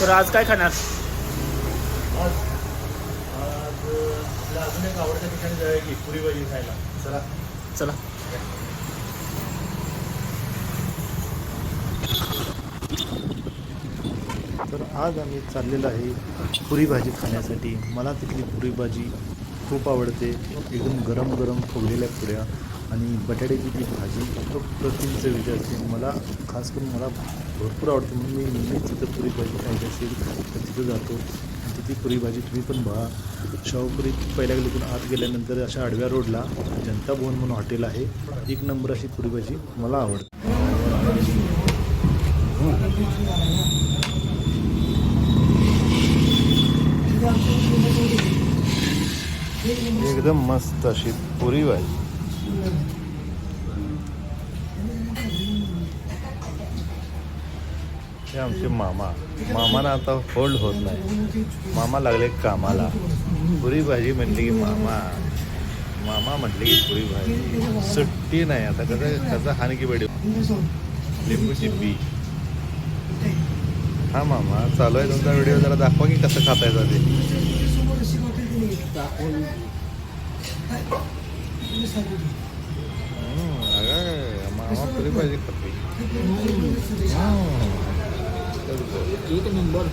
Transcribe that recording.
तर आज काय खाणार? आज आज आपल्या अजून एक आवडत्या ठिकाणी जाऊया की पुरी भाजी खायला. चला. चला. तर आज आम्ही चाललेलो आहे पुरी भाजी खाण्यासाठी. मला तिथली पुरी भाजी खूप आवडते. एकदम गरम गरम फुगलेल्या पुऱ्या. आणि बटाट्याची ती भाजी अप्रतिम चवीची असते. मला खास करून मला भरपूर आवडते. म्हणून मी नेहमीच तिथं पुरी भाजी खायची असेल तर तिथं जातो. आणि तिथली पुरी भाजी तुम्ही पण बघा. शाहूपुरी पहिल्या गेलीतून आत गेल्यानंतर अशा आडव्या रोडला जनता भवन म्हणून हॉटेल आहे. एक नंबर अशी पुरी भाजी मला आवडते. एकदम मस्त अशी पुरी भाजी. हे आमचे मामा. मामाना आता होल्ड होत नाही. मामा लागले कामाला. पुरी भाजी म्हटली की मामा मामा म्हटले की पुरी भाजी सुट्टी नाही. आता कसं कसं हानकी की बेडी. लिंबूची बी. हा मामा चालू आहे तुमचा व्हिडिओ जरा दाखवा की कसं खातायचा ते એક નંબર